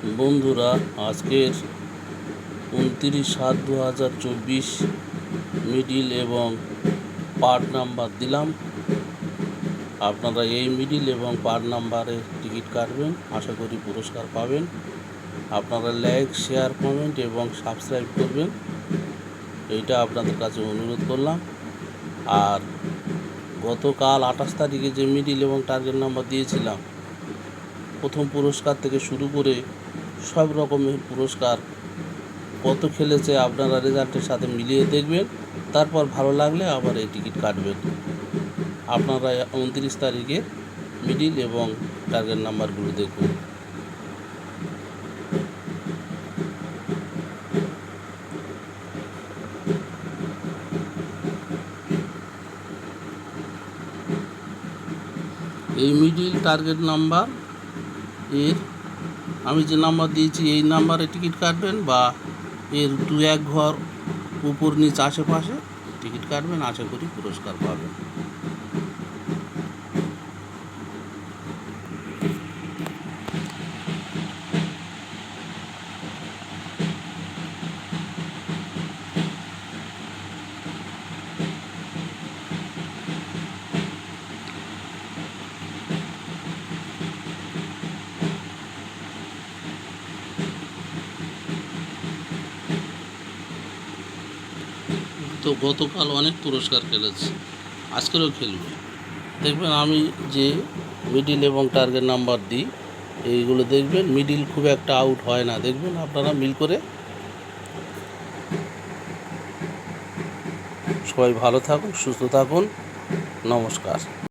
বন্ধুরা, আজকের উনত্রিশ সাত দু হাজার চব্বিশ মিডিল এবং পার্ট নাম্বার দিলাম। আপনারা এই মিডিল এবং পার্ট নাম্বারে টিকিট কাটবেন, আশা করি পুরস্কার পাবেন। আপনারা লাইক শেয়ার কমেন্ট এবং সাবস্ক্রাইব করবেন। এইটা আপনাদের কাছে অনুরোধ করলাম। আর গতকাল আঠাশ তারিখে যে মিডিল এবং টার্গেট নাম্বার দিয়েছিলাম প্রথম পুরস্কার থেকে শুরু করে সব রকমের পুরস্কার কত খেলেছে আপনারা রেজাল্টের সাথে মিলিয়ে দেখবেন। তারপর ভালো লাগলে আবার এই টিকিট কাটবেন। আপনারা উনত্রিশ তারিখে মিডিল এবং টার্গেট নাম্বারগুলো দেখুন। এই মিডিল টার্গেট নাম্বার এর আমি যে নাম্বার দিয়েছি, এই নাম্বারে টিকিট কাটবেন বা এর দু এক ঘর উপর নিচ আশেপাশে টিকিট কাটবেন, আশা করি পুরস্কার পাবেন। তো গতকাল অনেক পুরস্কার খেলেছে। আজকেরও খেলবে। দেখবেন আমি যে মিডিল এবং টার্গেট নাম্বার দিই, এইগুলো দেখবেন মিডিল খুব একটা আউট হয় না। দেখবেন আপনারা মিল করে সবাই ভালো থাকুন, সুস্থ থাকুন। নমস্কার।